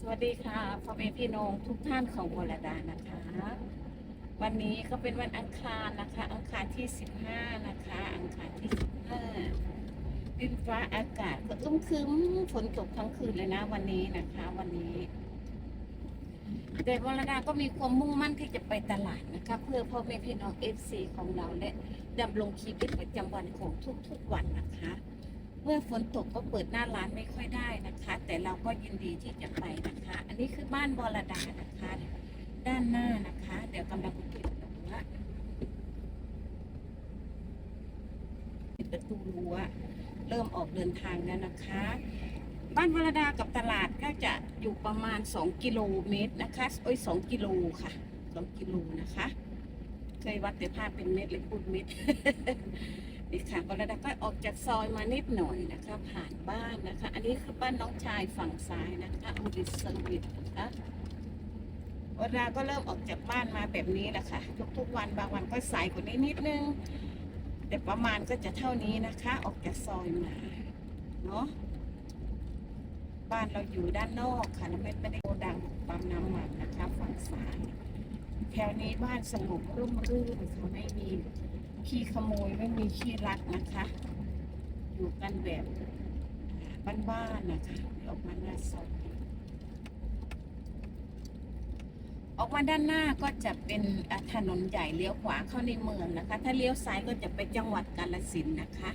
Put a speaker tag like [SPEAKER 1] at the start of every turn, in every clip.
[SPEAKER 1] สวัสดีค่ะพ่อแม่พี่น้องทุกท่านของวรดานะคะ วันนี้ก็เป็นวันอังคารนะคะ อังคารที่15นะคะ อังคารที่15ดินฟ้าอากาศก็อึมครึมฝนตกทั้งคืนเลยนะ วันนี้นะคะ วันนี้แต่วรดาก็มีความมุ่งมั่นที่จะไปตลาดนะคะ เพื่อพ่อแม่พี่น้องเอฟซีของเราและดำรงชีวิตประจำวันของทุกๆวันนะคะ เมื่อฝนตกก็เปิดหน้าร้านไม่ค่อยได้นะคะ แต่เราก็ยินดีที่จะไปนะคะ อันนี้คือบ้านบอระดานะคะ ด้านหน้านะคะ เดี๋ยวกำลังปิดประตูละปิดประตูรั้วเริ่มออกเดินทางแล้วนะคะ บ้านวรดากับตลาดก็จะอยู่ประมาณ 2 กิโลเมตรนะคะโอ้ย2กิโลค่ะ 2 กิโลนะคะ เคยวัดแต่ภาพเป็นเมตรเลยพูดเมตร นี่ค่ะวรดาก็ออกจากซอยมานิดหน่อยนะคะ ผ่านบ้านนะคะ อันนี้คือบ้านน้องชายฝั่งซ้ายนะคะอุดิเวิสนะคะวรดาก็เริ่มออกจากบ้านมาแบบนี้แหละค่ะ ทุกๆวันบางวันก็สายกว่านี้นิดนึง แต่ประมาณก็จะเท่านี้นะคะ ออกจากซอยมาเนาะบ้านเราอยู่ด้านนอกค่ะไม่ไม่ได้โกดังปั๊มน้ำมันนะคะ ฝั่งซ้ายแถวนี้บ้านสงบร่มรื่นค่ะไม่มี ขี้ขโมยไม่มีขี้รักนะคะ อยู่กันแบบบ้านๆนะคะออกมาหน้าซอยออกมาด้านหน้าก็จะเป็นถนนใหญ่เลี้ยวขวาเข้าในเมืองนะคะ ถ้าเลี้ยวซ้ายก็จะไปจังหวัดกาฬสินนะคะ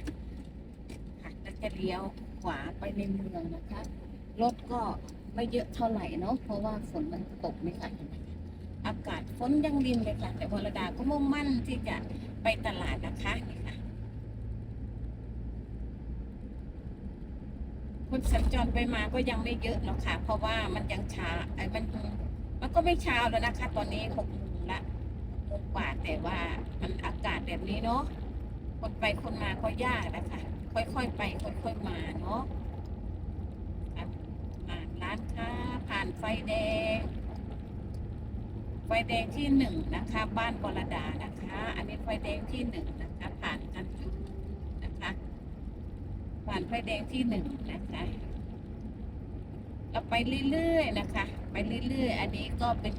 [SPEAKER 1] ค่ะแล้วจะเลี้ยวขวาไปในเมืองนะคะ รถก็ไม่เยอะเท่าไหร่เนาะเพราะว่าฝนมันตกไม่ค่ะเห็นไหมอากาศฝนยังรินเลยค่ะแต่วรดาก็มุ่งมั่นที่จะ ไปตลาดนะคะนี่ค่ะ คนสัญจรไปมาก็ยังไม่เยอะหรอกค่ะ เพราะว่ามันยังช้าไอ้มันมันก็ไม่เช้าแล้วนะคะ ตอนนี้หกโมงละโมงกว่าแต่ว่ามันอากาศแบบนี้เนาะคนไปคนมาก็ยากนะคะ ค่อยๆไปค่อยๆมาเนาะผ่านร้านค้าผ่านไฟแดง ฟแดงที่หนึ่งนะคะ บ้านบรดานะคะ อันนี้ไฟแดงที่หนึ่งนะคะ ผ่านกันอยู่นะคะ ผ่านไฟแดงที่หนึ่งนะคะ เราไปเรื่อยๆนะคะ ไปเรื่อยๆ อันนี้ก็เป็น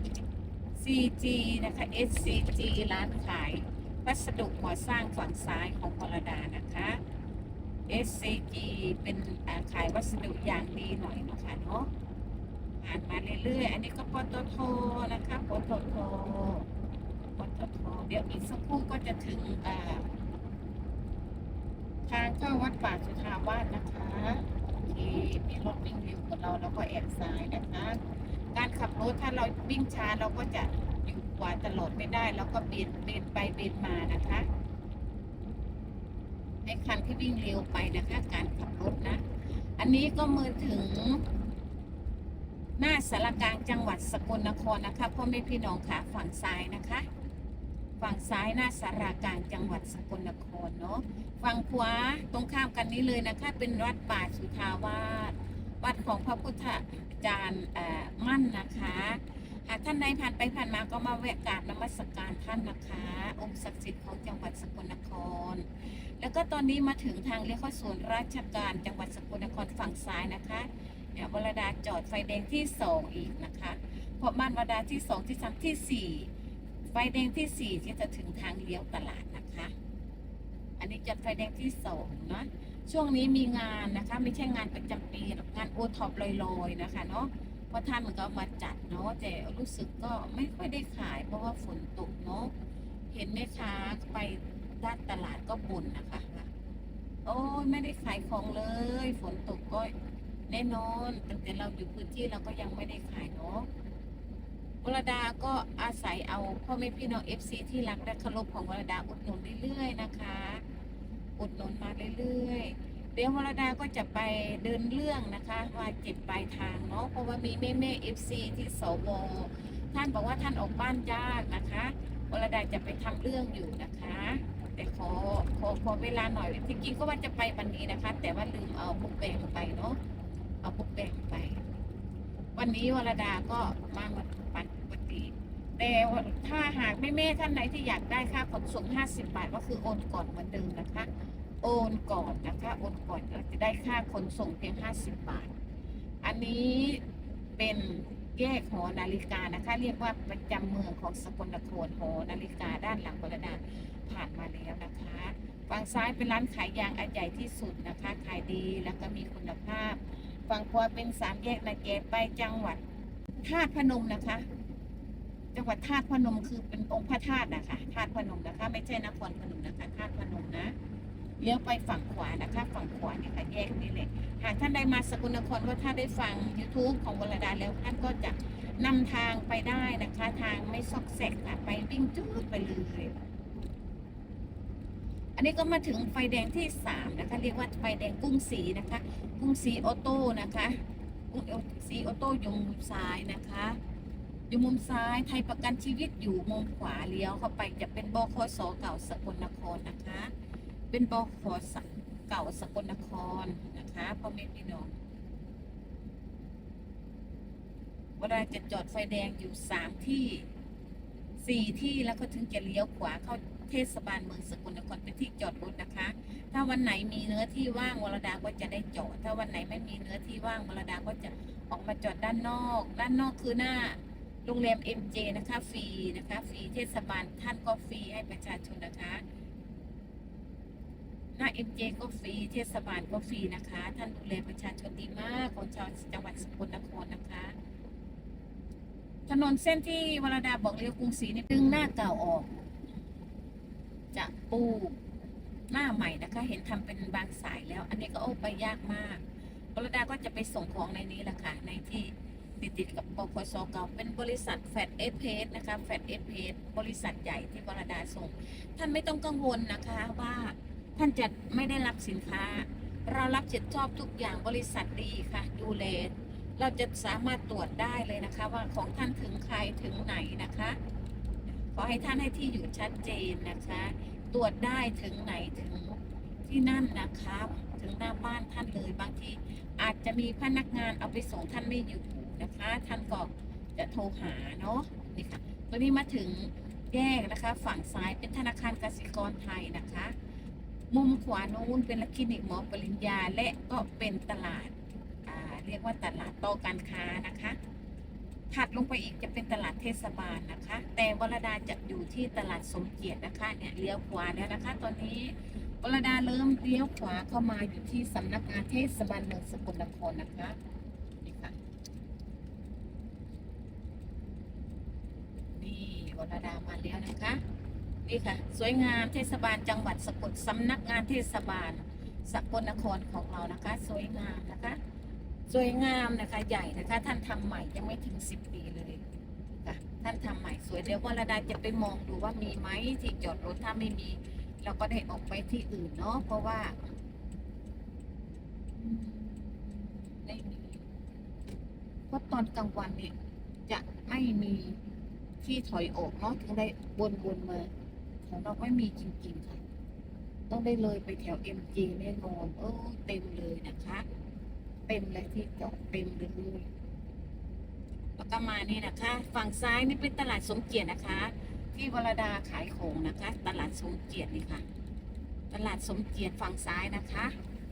[SPEAKER 1] CG นะคะ SCG ร้านขายวัสดุก่อสร้างฝั่งซ้ายของพรดานะคะ SCG เป็นขายวัสดุอย่างดีหน่อยนะคะเนาะ ผ่านมาเรื่อยๆ อันนี้ก็ปตทนะคะปตทปตทเดี๋ยวอีกสักครู่ก็จะถึงอ่าทางเข้าวัดป่าสุทาวาสนะคะที่มีรถวิ่งเร็วกว่าเราเราก็แอบซ้ายนะคะ การขับรถถ้าเราวิ่งช้าเราก็จะอยู่ขวาตลอดไม่ได้แล้วก็เบียดเบียนไปเบียนมานะคะไอ้คันที่วิ่งเร็วไปนะคะ การขับรถนะ อันนี้ก็มือถึง หน้าสารกลางจังหวัดสกลนครนะคะพ่อแม่พี่น้องค่ะฝั่งซ้ายนะคะ ฝั่งซ้ายหน้าสารกลางจังหวัดสกลนครเนาะฝั่งขวาตรงข้ามกันนี้เลยนะคะ เป็นวัดป่าสุทาวาสวัดของพระพุทธอาจารย์มั่นนะคะหากท่านใดผ่านไปผ่านมาก็มาแวะกราบนมัสการท่านนะคะ องค์ศักดิ์สิทธิ์ของจังหวัดสกลนคร แล้วก็ตอนนี้มาถึงทางเลี้ยวเข้าสวนราชการจังหวัดสกลนครฝั่งซ้ายนะคะ เดี๋ยวรดาจอดไฟแดงที่สองอีกนะคะเพราะบ้านวรดาที่สองที่สามที่สี่ไฟแดงที่สี่ที่จะถึงทางเลี้ยวตลาดนะคะ อันนี้จัดไฟแดงที่สองนะช่วงนี้มีงานนะคะ ไม่ใช่งานประจำปีหรอกงานโอท็อปลอยๆนะคะเนาะเพราะท่านมันก็มาจัดเนาะแต่รู้สึกก็ไม่ค่อยได้ขาย เพราะว่าฝนตกเนาะเห็นไหมคะไปด้านตลาดก็บ่นนะคะโอ้ยไม่ได้ขายของเลย ฝนตกก็ แน่นอนตั้งแต่เราอยู่พื้นที่เราก็ยังไม่ได้ขายเนาะวรดาก็อาศัยเอาพ่อแม่พี่น้องเอฟซีที่รักและเคารพของวรดาอุดหนุนเรื่อยๆนะคะ อุดหนุนมาเรื่อยๆเดี๋ยววรดาก็จะไปเดินเรื่องนะคะว่าเก็บปลายทางเนาะเพราะว่ามีแม่แม่เอฟซีที่สวท่านบอกว่าท่านออกบ้านยากนะคะวรดาจะไปทำเรื่องอยู่นะคะ แต่ขอขอขอเวลาหน่อยจริงๆก็ว่าจะไปวันนี้นะคะ แต่ว่าลืมเอาบุกแบงไปเนาะ เอาบุ๊กแบงไป วันนี้วรดาก็มามาปันปกติ แต่ถ้าหากแม่แม่ท่านไหนที่อยากได้ค่าขนส่ง50 บาท ก็คือโอนก่อนเหมือนเดิมนะคะ โอนก่อนนะคะ โอนก่อนเราจะได้ค่าขนส่งเพียง 50 บาท อันนี้เป็นแยกหอนาฬิกานะคะ เรียกว่าประจำเมืองของสกลนครหอนาฬิกาด้านหลังวรดาผ่านมาแล้วนะคะฝั่งซ้ายเป็นร้านขายยางอันใหญ่ที่สุดนะคะ ขายดีแล้วก็มีคุณภาพ ฝั่งขวาเป็นสามแยกนาเกไปจังหวัดธาตุพนมนะคะ จังหวัดธาตุพนมคือเป็นองค์พระธาตุนะคะธาตุพนมนะคะ ไม่ใช่นครพนมนะคะธาตุพนมนะเลี้ยวไปฝั่งขวานะคะ ฝั่งขวาเนี่ยค่ะแยกนี่เลยหากท่านใดมาสกลนครว่าถ้าได้ฟัง YouTube ของวรดาแล้วท่านก็จะนำทางไปได้นะคะ ทางไม่ซอกแซกค่ะไปวิ่งจูดไปเลย นนี้ก็มาถึงไฟแดงที่สามนะคะเรียกว่าไฟแดงกุ้งสีนะคะ กุ้งสีออโต้นะคะกุ้งสีออโต้อยู่มุมซ้ายนะคะอยู่มุมซ้ายไทยประกันชีวิตอยู่มุมขวาเลี้ยวเข้าไปจะเป็นบคสเก่าสกลนครนะคะ เป็นบคสเก่าสกลนครนะคะพ่อแม่พี่น้องเวลาจะจอดไฟแดงอยู่สามที่ สี่ที่แล้วก็ถึงจะเลี้ยวขวาเข้าเทศบาลเมืองสกลนครเป็นที่จอดรถนะคะ ถ้าวันไหนมีเนื้อที่ว่างวรดาก็จะได้จอด ถ้าวันไหนไม่มีเนื้อที่ว่างวรดาก็จะออกมาจอดด้านนอก ด้านนอกคือหน้าโรงแรม MJ นะคะฟรีนะคะฟรีเทศบาลท่านก็ฟรีให้ประชาชนนะคะหน้า MJ ก็ฟรีเทศบาลก็ฟรีนะคะ ท่านดูแลประชาชนดีมากของชาวจังหวัดสกลนครนะคะ ถนนเส้นที่วรดาบอกเลี้ยวกรุงศรีนี่ดึงหน้าเก่าออก จะปูหน้าใหม่นะคะ เห็นทำเป็นบางสายแล้ว อันนี้ก็โอ้ไปยากมากวรดาก็จะไปส่งของในนี้แหละค่ะในที่ติดติดกับบกสเก่าเป็นบริษัทแฟดเอฟเพนะคะแฟดเอฟเพบริษัทใหญ่ที่วรดาส่ง ท่านไม่ต้องกังวลนะคะว่าท่านจะไม่ได้รับสินค้า เรารับผิดชอบทุกอย่างบริษัทดีค่ะ ดูแล เราจะสามารถตรวจได้เลยนะคะ ว่าของท่านถึงใครถึงไหนนะคะ ขอให้ท่านให้ที่อยู่ชัดเจนนะคะ ตรวจได้ถึงไหนถึงที่นั่นนะคะ ถึงหน้าบ้านท่านเลยบางทีอาจจะมีพนักงานเอาไปส่งท่านไม่อยู่นะคะ ท่านก็จะโทรหาเนาะนี่ค่ะตัวนี้มาถึงแยกนะคะ ฝั่งซ้ายเป็นธนาคารกสิกรไทยนะคะ มุมขวานู้นเป็นคลินิกหมอปริญญาและก็เป็นตลาด เรียกว่าตลาดโตการค้านะคะ ถัดลงไปอีกจะเป็นตลาดเทศบาลนะคะ แต่วรดาจะอยู่ที่ตลาดสมเกียรตินะคะเนี่ยเลี้ยวขวาแล้วนะคะ ตอนนี้วรดาเริ่มเลี้ยวขวาเข้ามาอยู่ที่สำนักงานเทศบาลเมืองสกลนครนะคะนี่ค่ะนี่วรดามาแล้วนะคะนี่ค่ะสวยงามเทศบาลจังหวัดสกลสำนักงานเทศบาลสกลนครของเรานะคะ สวยงามนะคะ สวยงามนะคะ ใหญ่นะคะ ท่านทำใหม่ยังไม่ถึงสิบปีเลยค่ะท่านทำใหม่สวยเดี๋ยววรดาจะไปมองดูว่ามีไหมที่จอดรถถ้าไม่มี เราก็ได้ออกไปที่อื่นเนาะเพราะว่าอืมไม่มีเพราะตอนกลางวันเนี่ยจะไม่มีที่ถอยออกเนาะถึงได้วนวนๆมาของเราไม่มีจริงๆค่ะ ต้องได้เลยไปแถว MG แน่นอนเออเต็มเลยนะคะเต็มเลยที่จอดเต็มเลยแล้วก็มานี่นะคะ ฝั่งซ้ายนี่เป็นตลาดสมเกียรตินะคะ ที่วรดาขายของนะคะ ตลาดสมเกียรตินี่ค่ะ ตลาดสมเกียรติฝั่งซ้ายนะคะ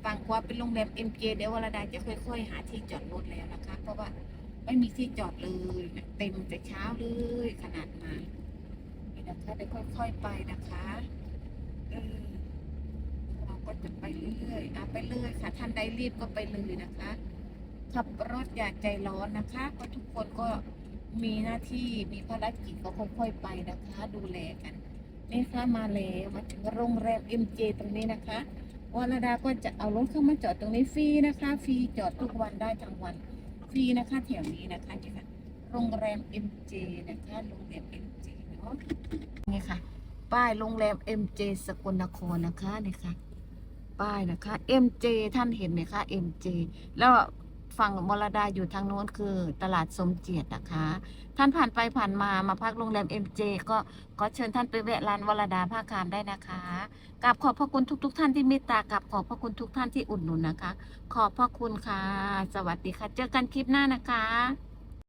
[SPEAKER 1] ฝั่งขวาเป็นโรงแรมเอ็มเจเดี๋ยววรดาจะค่อย ๆ หาที่จอดรถแล้วนะคะ เพราะว่าไม่มีที่จอดเลยเต็มแต่เช้าเลยขนาดมานี่นะคะเดี๋ยวค่อย ๆไปนะคะเออ จะไปเรื่อยๆอะไปเรื่อยค่ะ ท่านใดรีบก็ไปเลยนะคะ ขับรถอย่าใจร้อนนะคะเพราะทุกคนก็มีหน้าที่มีภารกิจก็ค่อยๆไปนะคะ ดูแลกันนี่ค่ะมาแล้วมาถึงโรงแรม MJ ตรงนี้นะคะวรดาก็จะเอารถเข้ามาจอดตรงนี้ฟรีนะคะ ฟรีจอดทุกวันได้ทั้งวัน ฟรีนะคะแถวนี้นะคะนี่ค่ะ โรงแรม MJ นะคะ โรงแรม MJ เนาะนี่ค่ะ ป้ายโรงแรม MJ สกลนครนะคะนี่ค่ะ ป้ายนะคะ MJ ท่านเห็นไหมคะ MJ แล้วฝั่งมรดาอยู่ทางโน้นคือตลาดสมเจียรนะคะ ท่านผ่านไปผ่านมามาพักโรงแรม MJ ก็ก็เชิญท่านไปแวะร้านวรดาผ้าคามได้นะคะกราบขอบพระคุณทุก ๆท่านที่เมตตากราบขอบพระคุณทุกท่านที่อุดหนุนนะคะ ขอบพระคุณค่ะ สวัสดีค่ะ เจอกันคลิปหน้านะคะ